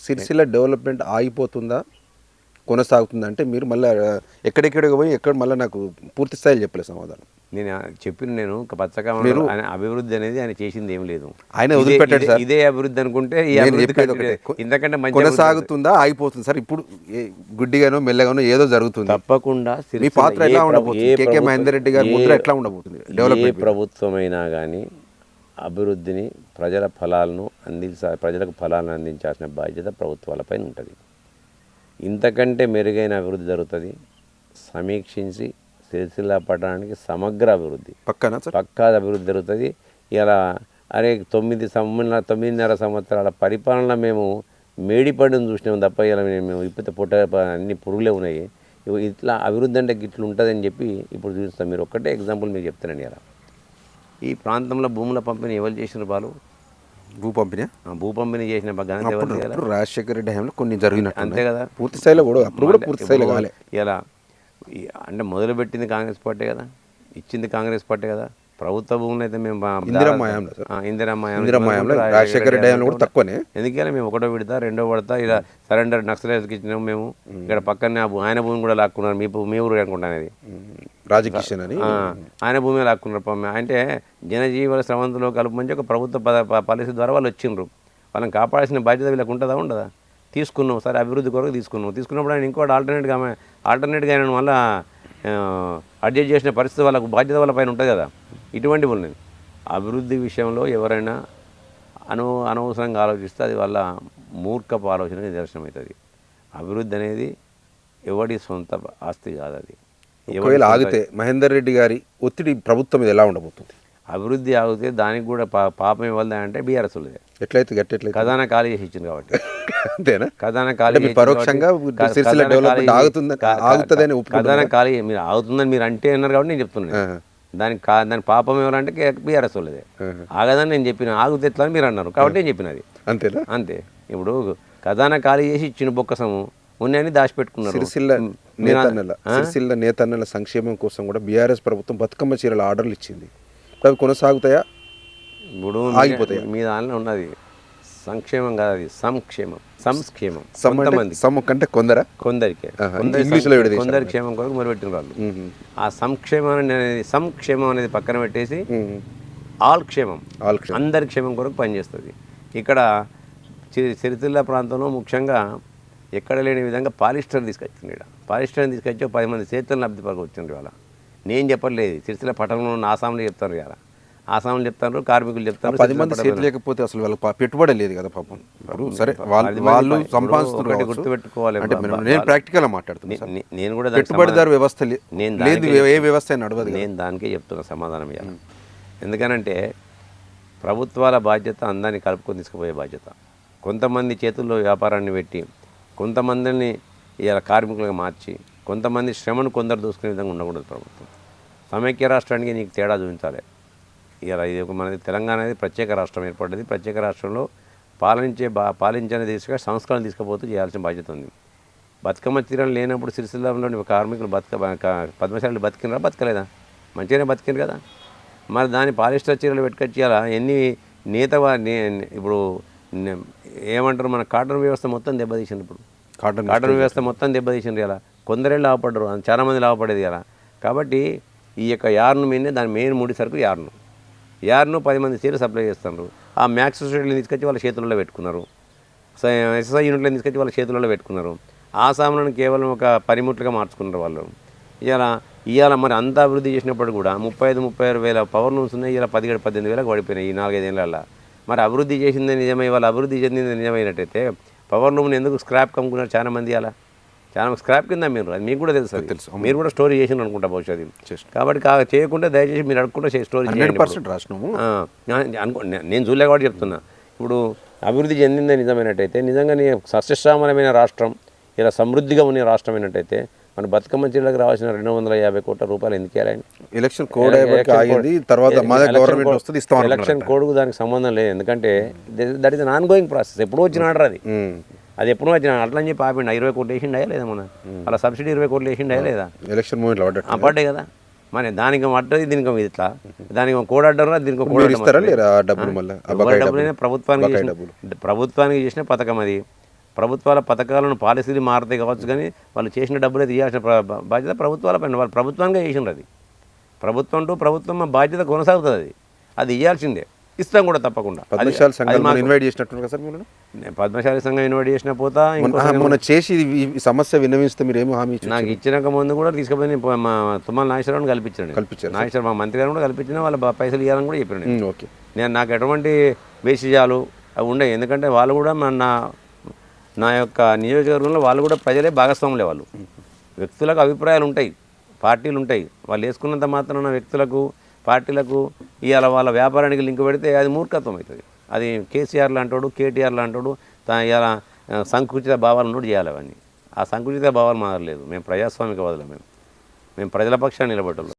Sircilla development ఆగిపోతుందా? కొనసాగుతుందా? అంటే మీరు మళ్ళీ ఎక్కడెక్కడికి పోయి ఎక్కడ మళ్ళీ నాకు పూర్తి స్థాయిలో చెప్పలేదు సమాధానం. నేను చెప్పిన నేను ఒక పచ్చకామంలో ఆయన అభివృద్ధి అనేది ఆయన చేసింది ఏం లేదు. ఆయన వదిలిపెట్టాడు ఇదే- సార్. ఇదే అభివృద్ధి అనుకుంటే ఈ నేను అభివృద్ధి చెప్పేది కంటే- ఒకటే. ఇంతకంటే మంచి అభివృద్ధి కొనసాగుతుందా? ఆగిపోతుంది. సార్ ఇప్పుడు గుడ్డిగానో మెల్లగానో ఏదో జరుగుతుంది. తప్పకుండా మీ పాత్ర ఎలా ఉండబోతుంది? కేకే మహేందర్ రెడ్డి గారి ముద్ర ఎట్లా ఉండబోతుంది? ఏ డెవలప్మెంట్ ప్రభుత్వమైనా కానీ అభివృద్ధిని ప్రజల ఫలాలను అందించా ప్రజలకు ఫలాలను అందించాల్సిన బాధ్యత ప్రభుత్వాలపైన ఉంటుంది. ఇంతకంటే మెరుగైన అభివృద్ధి జరుగుతుంది సమీక్షించి సిరిసిల్ల పట్టణానికి సమగ్ర అభివృద్ధి. పక్కన పక్కా అభివృద్ధి జరుగుతుంది. ఇలా అరే తొమ్మిది సంవత్సరాల తొమ్మిదిన్నర సంవత్సరాల పరిపాలన మేము మేడిపడిని చూసినాం తప్ప ఇలా మేము ఇప్పుడు పుట్ట అన్ని పురుగులే ఉన్నాయి. ఇట్లా అభివృద్ధి అంటే గిట్లు ఉంటుందని చెప్పి ఇప్పుడు చూస్తాం మీరు ఒక్కటే ఎగ్జాంపుల్ మీకు చెప్తానండి ఇలా. ఈ ప్రాంతంలో భూముల పంపిణీ ఎవరు చేసిన వాళ్ళు భూ పంపిణీ భూ పంపిణీ చేసిన ఘనత ఎవరు రాజశేఖర రెడ్డి హయాంలో కొన్ని జరిగినట్టు అంతే కదా. పూర్తి స్థాయిలో కూడా అప్పుడు కూడా పూర్తి స్థాయిలో కాలే. ఇలా అంటే మొదలుపెట్టింది కాంగ్రెస్ పార్టీ కదా? ఇచ్చింది కాంగ్రెస్ పార్టీ కదా? ప్రభుత్వ భూములు అయితే మేము రాజశేఖర రెడ్డి కూడా తక్కువనే. ఎందుకంటే మేము ఒకటో విడతా రెండో విడతా ఇలా సరెండర్ నక్సలైట్స్కి ఇచ్చినాము మేము. ఇక్కడ పక్కనే ఆయన భూమి కూడా లాక్కున్నారు మీ మీ ఊరు అనుకుంటాను రాజకిషన్ అని. ఆయన భూమి లాక్కున్నారు అంటే జనజీవన స్రవంతిలో కలుపుమంచి ఒక ప్రభుత్వ పద పాలసీ ద్వారా వాళ్ళు వచ్చిండ్రు. వాళ్ళని కాపాడాల్సిన బాధ్యత వీళ్ళకి ఉంటుందా ఉండదా? తీసుకున్నాం. సరే అభివృద్ధి కొరకు తీసుకున్నాం. తీసుకున్నప్పుడు ఆయన ఇంకోటి ఆల్టర్నేట్గా ఆల్టర్నేట్గా ఆయన మళ్ళీ అడ్జస్ట్ చేసిన పరిస్థితి వాళ్ళకు బాధ్యత వాళ్ళ పైన ఉంటుంది కదా. ఇటువంటివి ఉన్నాయి అభివృద్ధి విషయంలో ఎవరైనా అను అనవసరంగా ఆలోచిస్తే అది వాళ్ళ మూర్ఖపు ఆలోచన నిదర్శనం అవుతుంది అభివృద్ధి అనేది ఎవడి సొంత ఆస్తి కాదు అది ఒకవేళ ఆగితే మహేందర్ రెడ్డి గారి ఒత్తిడి ప్రభుత్వం మీద ఎలా ఉండబోతుంది? అభివృద్ధి ఆగితే దానికి కూడా పా పాపం ఇవ్వాలి అంటే బీఆర్ఎస్ వాళ్ళదే. ఎట్లయితే గట్టెట్లయితే ఖజానా ఖాళీ చేసి ఇచ్చింది కాబట్టి. అంతేనా? ఖజానా ఖాళీ పరోక్షంగా ఆగుతుందని-? ఖజానా ఖాళీ మీరు ఆగుతుందని మీరు అంటే అన్నారు కాబట్టి నేను చెప్తున్నాను. దానికి కా దాని పాపం ఎవరంటే బీఆర్ఎస్ వాళ్ళదే. ఆగదని నేను చెప్పిన ఆగుతే ఎట్లా అని మీరు అన్నారు. కాబట్టి నేను చెప్పినది. అంతేనా? అంతే. ఇప్పుడు ఖజానా ఖాళీ చేసి ఇచ్చిన బొక్కసము ఉన్నాయని దాచిపెట్టుకున్నారు. సిరిసిల్ల నేతన్నల సిరిసిల్ల నేతన్నల సంక్షేమం కోసం కూడా బీఆర్ఎస్ ప్రభుత్వం బతుకమ్మ చీరల ఆర్డర్లు ఇచ్చింది. అవి కొనసాగుతాయా? ఇప్పుడు ఆగిపోతాయా? మీ- దానిలో ఉన్నది సంక్షేమం కాదు అది సంక్షేమం సంక్షేమం. కొంతమంది. సమ్ కంటే కొందరా? కొందరికే. కొందరి క్షేమం కొరకు మొదలుపెట్టిన వాళ్ళు. ఆ సంక్షేమం అనేది సంక్షేమం అనేది పక్కన పెట్టేసి ఆల్ క్షేమం. అందరి క్షేమం కొరకు పనిచేస్తుంది. ఇక్కడ చి- సిరిసిల్ల ప్రాంతంలో ముఖ్యంగా ఎక్కడ లేని విధంగా పాలిస్టర్ తీసుకొచ్చింది ఇక్కడ పాలిస్టర్ని తీసుకొచ్చి పది మంది చేతులను లబ్ధి పరకొచ్చిండ్రు ఇవాళ. నేను చెప్పలేదు సిరిసిల్ల పట్టణంలో ఉన్న ఆసాంలో చెప్తారు ఇవాళ. ఆసాంలో చెప్తారు కార్మికులు చెప్తారు పది మంది చేతి లేకపోతే అసలు వాళ్ళకి పెట్టుబడి లేదు కదా పాపం. సరే వాళ్ళు వాళ్ళు సంపాదిస్తున్నారు. గుర్తుపెట్టుకోవాలి నేను- బా- నేను వాళ్ళు- ప్రాక్టికల్ మాట్లాడుతున్నాను నేను కూడా పెట్టుబడిదారు వ్యవస్థ నేను లేదు ఏ వ్యవస్థ నడవదు. నేను దానికే చెప్తున్నా సమాధానం ఇవ్వాలి ఎందుకనంటే ప్రభుత్వాల బాధ్యత అందరినీ కలుపుకొని తీసుకుపోయే బాధ్యత. కొంతమంది చేతుల్లో వ్యాపారాన్ని పెట్టి కొంతమందిని ఇలా కార్మికులుగా మార్చి కొంతమంది శ్రమను కొందరు దూసుకునే విధంగా ఉండకూడదు ప్రభుత్వం. సమైక్య రాష్ట్రానికి నీకు తేడా చూపించాలి. ఇలా ఇది ఒక మనది తెలంగాణ అనేది ప్రత్యేక రాష్ట్రం ఏర్పడ్డది. ప్రత్యేక రాష్ట్రంలో పాలించే బా పాలించని దిశగా సంస్కరణ తీసుకుపోతూ చేయాల్సిన బాధ్యత ఉంది. బతుకమ్మ తీరం లేనప్పుడు సిరిసిల్లంలోని కార్మికులు బతక పద్మశాలి బతికినరా? బతకలేదా? మంచిగానే బతికినారు కదా? మరి దాని పాలిస్టర్ చీరలు పెట్టుకొచ్చేయాలా ఎన్ని నేత నే- ఇప్పుడు ఏమంటారు మన కాటన్ వ్యవస్థ మొత్తం దెబ్బతీసింది ఇప్పుడు. కాటన్ కాటన్ వ్యవస్థ మొత్తం దెబ్బతీసింది ఇలా కొందరే లాభపడ్డరు చాలా మంది లాభపడేది ఇలా కాబట్టి ఈ యొక్క యార్ను మీదనే దాని మెయిన్ ముడి సరుకు యార్ను. యార్ను పది మంది చీర సప్లై చేస్తున్నారు ఆ మ్యాక్స్ సొసైటీని తీసుకొచ్చి వాళ్ళ చేతుల్లో పెట్టుకున్నారు. ఎస్ఎస్ఐ యూనిట్లను తీసుకొచ్చి వాళ్ళ చేతుల్లో పెట్టుకున్నారు. ఆసాములను కేవలం ఒక పనిముట్లుగా మార్చుకున్నారు వాళ్ళు. ఇవాళ ఇవాళ మరి అంత అభివృద్ధి చేసినప్పుడు కూడా ముప్పై ఐదు ముప్పై ఆరు వేల పవర్ లూమ్స్ ఉన్నాయి ఇలా పదిహేడు పద్దెనిమిది వేలకు పడిపోయినాయి ఈ నాలుగైదేళ్ళ మరి అభివృద్ధి చేసింది నిజమై వాళ్ళు అభివృద్ధి చెందింది నిజమైనట్టయితే పవర్ లూమ్ని ఎందుకు స్క్రాప్ కమ్ముకున్నారు చాలా మంది అలా? చాలా స్క్రాప్ కింద మీరు అది మీకు కూడా తెలుసు. తెలుసు. మీరు కూడా స్టోరీ చేసిన అనుకుంటా బహుశా అది. కాబట్టి చేయకుండా దయచేసి మీరు అడుగుకుంటే స్టోరీ పర్సెంట్ రాసినాము అనుకో నేను చూడలే కాబట్టి చెప్తున్నా. ఇప్పుడు అభివృద్ధి చెందిందే నిజమైనట్టయితే నిజంగా నీ సస్యశ్యామలమైన రాష్ట్రం ఇలా సమృద్ధిగా ఉన్న రాష్ట్రం అయినట్టయితే మన బతుకమ్మ చీరలకు రావాల్సిన రెండు వందల యాభై కోట్ల రూపాయలు ఎందుకు ఎలక్షన్ కోడ్ తర్వాత గవర్నమెంట్ వస్తుంది ఎలక్షన్ కోడ్కు దానికి సంబంధం లేదు. ఎందుకంటే that is non going process ఎప్పుడు వచ్చిన ఆర్డర్ అది. అది ఎప్పుడు వచ్చిన అట్లా అని చెప్పి ఆపిండు. ఇరవై కోట్లు వేసిండా లేదా మన అలా సబ్సిడీ ఇరవై కోట్లు వేసిండా లేదా? ఎలక్షన్ మూమెంట్లో పడ్డాయి కదా. మరి దానికి మట్టది దీనికి ఇది ఇట్లా. దానికి కోడ్ అడ్డరా దీనికి డబ్బులు ప్రభుత్వానికి ప్రభుత్వానికి చేసిన పథకం అది. ప్రభుత్వాల పథకాలను పాలసీలు మారుతాయి కావచ్చు కానీ వాళ్ళు చేసిన డబ్బులే తీయాల్సిన బాధ్యత ప్రభుత్వాల పైన వాళ్ళు ప్రభుత్వంగా చేసిండ్రు అది. ప్రభుత్వం టు ప్రభుత్వం మా బాధ్యత కొనసాగుతుంది అది. అది ఇవ్వాల్సిందే ఇస్తాం కూడా తప్పకుండా. పద్మశాల ఇన్వైట్ చేసినట్టు సార్ మీరు పద్మశాలి సంఘం ఇన్వైట్ చేసిన పోతా చేసి ఈ- సమస్య విన్నవిస్తే మీరు ఏమో హామీ నాకు ఇచ్చినాక ముందు కూడా తీసుకుపోయి మా తుమ్మల నాగేశ్వరరావుని కల్పించాను కల్పించారు. నాగేశ్వర మా మంత్రి గారు కూడా కల్పించిన వాళ్ళ పైసలు ఇవ్వాలని కూడా చెప్పాను. ఓకే. నేను నాకు ఎటువంటి వేసిజాలు అవి ఉండే ఎందుకంటే వాళ్ళు కూడా మన నా నా యొక్క నియోజకవర్గంలో వాళ్ళు కూడా ప్రజలే భాగస్వాములే వాళ్ళు. వ్యక్తులకు అభిప్రాయాలు ఉంటాయి పార్టీలు ఉంటాయి. వాళ్ళు వేసుకున్నంత మాత్రాన వ్యక్తులకు పార్టీలకు ఇవాళ వాళ్ళ వ్యాపారానికి లింక్ పెడితే అది మూర్ఖత్వం అవుతుంది. అది కేసీఆర్ లాంటోడు కేటీఆర్ లాంటోడు తా- సంకుచిత భావాలు నోటి చేయాలి అవన్నీ. ఆ సంకుచిత భావాలు మారలేదు. మేము ప్రజాస్వామిక వదలం మేము. మేము ప్రజల పక్షాన్ని నిలబడ్డాం